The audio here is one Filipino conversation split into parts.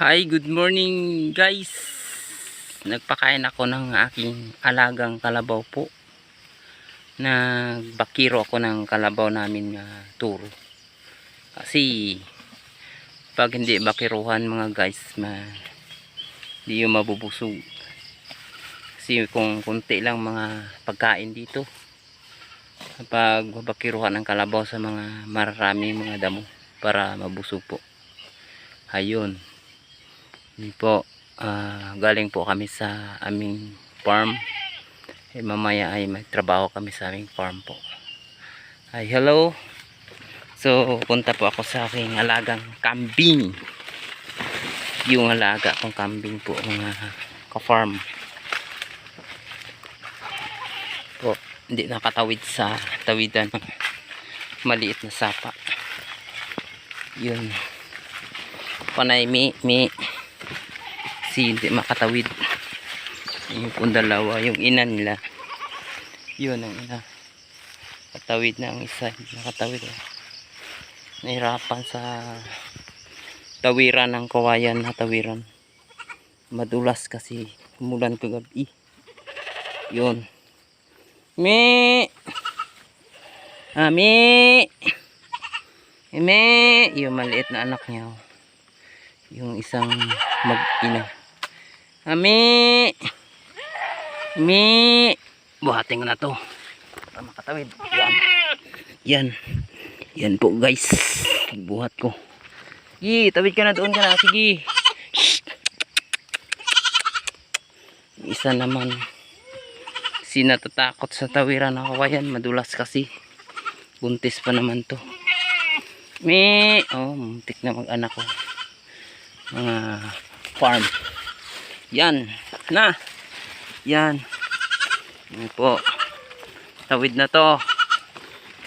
Hi, good morning guys. Nagpakain ako ng aking alagang kalabaw po. Nagbakiro ako ng kalabaw namin na turo. Kasi pag hindi bakiruhan mga guys, ma di yung mabubusog. Kasi kung kunti lang mga pagkain dito, pag bakiruhan ng kalabaw sa mga maraming mga damo para mabusog po. Ayun. Hindi po, ah, galing po kami sa aming farm. Eh, mamaya ay magtrabaho kami sa aming farm po. Ay, hello. So, punta po ako sa aking alagang kambing. Yung alaga kong kambing po, mga ka-farm. Po, hindi nakatawid sa tawidan maliit na sapa. Yun. Panay mi, mi si hindi makatawid. Yung pong dalawa yung ina nila. Yun ang ina. Katawid na ang isa nakatawid eh. nahirapan sa tawiran ng kawayan na tawiran. Madulas kasi umulan kagabi. Yun. Me ah me me yung maliit na anak niya oh. yung isang mag-ina Ami! Ami! Buhatin ko na to. Para makatawid. Yan. Yan. Yan po guys. Buhat ko. Sige, tawid ka na doon ka na. Sige. Isa naman. Si natatakot sa tawiran ng kawayan. Madulas kasi. Buntis pa naman to. Me! Oh, muntik na mag-anak ko. Mga farm. Yan. Na. Yan. Yan po. Tawid na to.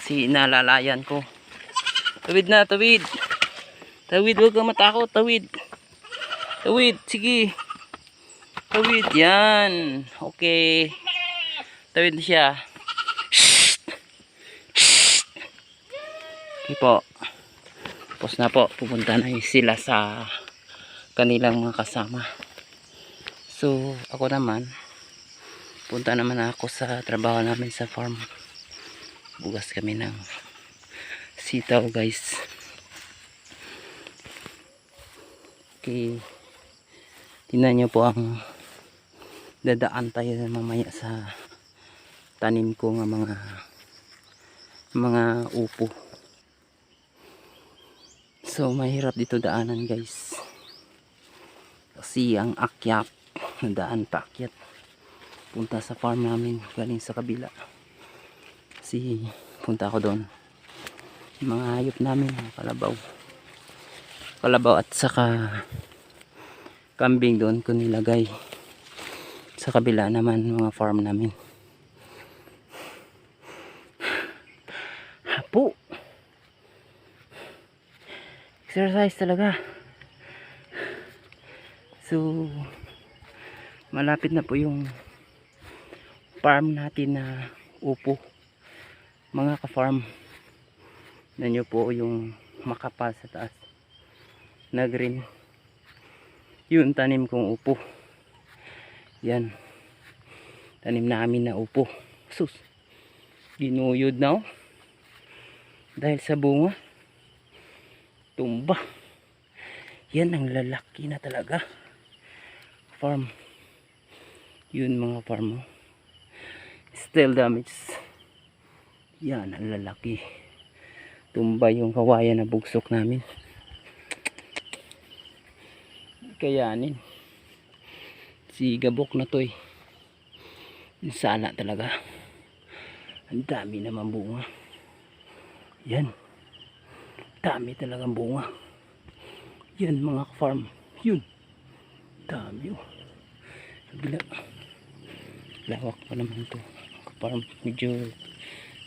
Si nalalayan ko. Tawid na, tawid. Tawid, huwag kang matakot. Tawid. Tawid, sige. Tawid, yan. Okay. Tawid siya. Okay po. Tapos na po. Pupunta na sila sa kanilang mga kasama. So, ako naman, punta naman ako sa trabaho namin sa farm. Bugas kami ng sitaw, guys. Okay. Tingnan nyo po ang dadaan tayo mamaya sa tanim ko ng mga mga upo. So, mahirap dito daanan, guys. Kasi ang akyat daan paakyat. Punta sa farm namin galing sa kabila. Kasi punta ako doon. Mga hayop namin kalabaw. Kalabaw at saka kambing doon ko nilagay. Sa kabila naman mga farm namin. Hapo exercise talaga. So malapit na po yung farm natin na upo. Mga ka-farm na nyo po yung makapal sa taas. Na green yun tanim kong upo. Yan. Tanim namin na upo. Sus. Ginuyod na oh. dahil sa bunga. Tumba. Yan ang lalaki na talaga. Farm yun mga farm oh. still damage. Yan ang lalaki. Tumba yung kawayan na bugsok namin. Kayanin. Si gabok na to eh. Sana talaga. Ang dami naman bunga. Yan. Dami talagang bunga. Yan mga farm. Yun. Dami oh. Bila. Lawak pa naman to. Parang medyo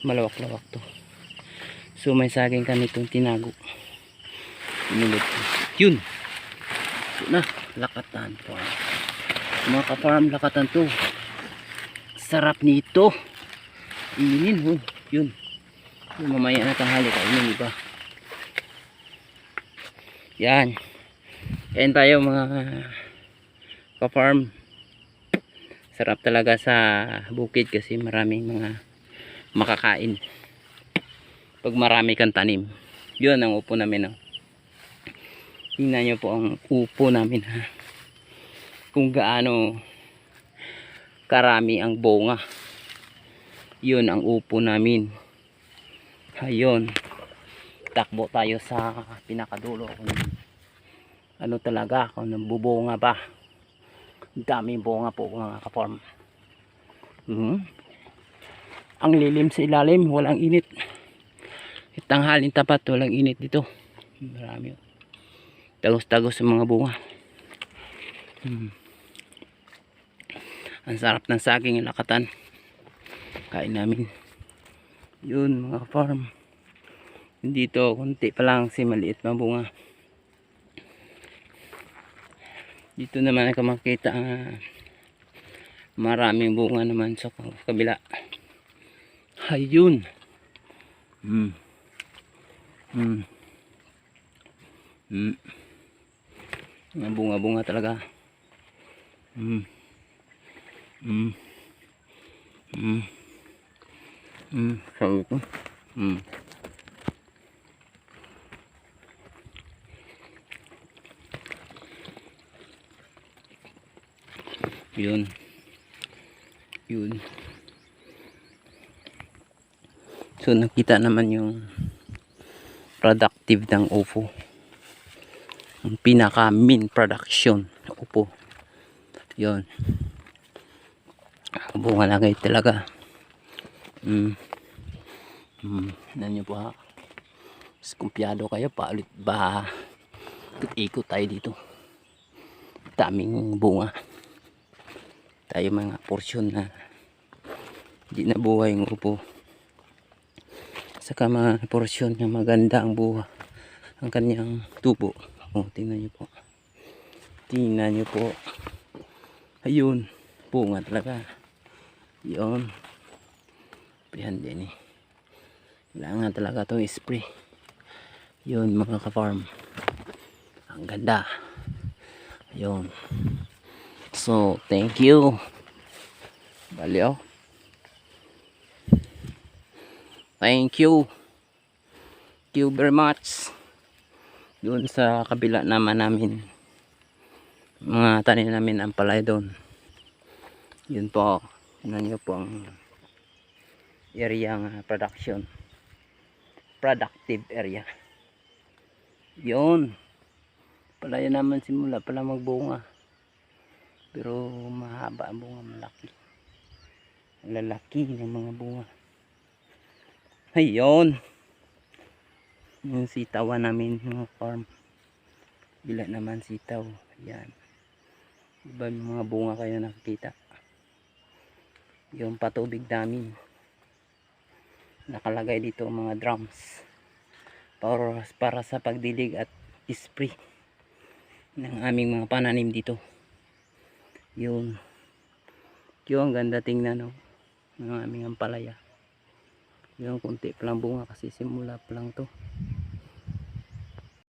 malawak-lawak to. So may saging kami itong tinago. Inulot ko. Yun. Ito na. Lakatan po. Mga ka-farm lakatan to. Sarap nito. Inin ho. Yun. Yung mamaya na tanghali kainin iba. Yan. Kain tayo mga ka-farm. Sarap talaga sa bukid kasi maraming mga makakain. Pag marami kang tanim. Yun ang upo namin. Oh. Tingnan nyo po ang upo namin ha. Kung gaano karami ang bunga. Yun ang upo namin. Ayun. Takbo tayo sa pinakadulo. Ano talaga, kung bubunga ba. Daming bunga po mga ka-farm. Mhm. Ang lilim sa ilalim, walang init. Tanghalin tapat, walang init dito. Marami. Tagos-tagos sa mga bunga. Hmm. Ang sarap ng saging lakatan. Kain namin. Yun mga farm. Dito, kunti pa lang si maliit na bunga. Dito naman ako makita ah, maraming bunga naman sa kabila. Ayun. Hmm. Hmm. Hmm. Mga bunga-bunga talaga. Hmm. Hmm. Hmm. Hmm. Sabi ko. Hmm. Yun. Yun. So nakita naman yung productive ng UFO. Ang pinaka main production UFO. Yun. Bunga lagay talaga. Mm. Mm. Nan nyo po ha. Mas kumpiyado kayo pa ulit ba ikot tayo dito. Daming bunga. Tayo mga portion na hindi na buhay ng upo. Saka mga portion na maganda ang buha. Ang kanyang tubo. O, tingnan nyo po. Tingnan nyo po. Ayun. Bunga talaga. Yun. Pihan din eh. Kailangan talaga itong spray. Yun mga ka-farm. Ang ganda. Ayun. So, thank you. Baliw. Thank you. Thank you very much. Doon sa kabila naman namin. Mga tanim namin ang palay doon. Yun po. Tingnan nyo po ang area ng production. Productive area. Yun. Palaya naman simula pala magbunga. Pero mahaba ang bunga, malaki. Lalaki ng mga bunga. Ayun. Yung sitawan namin, mga farm. Bila naman sitaw. Ayan. Iba mga bunga kayo nakikita. Yung patubig namin. Nakalagay dito mga drums. Para, para sa pagdilig at spray ng aming mga pananim dito. Yun. Yun, ang ganda tingnan, no? Ng aming ampalaya. Yung kunti pa bunga kasi simula pa lang to.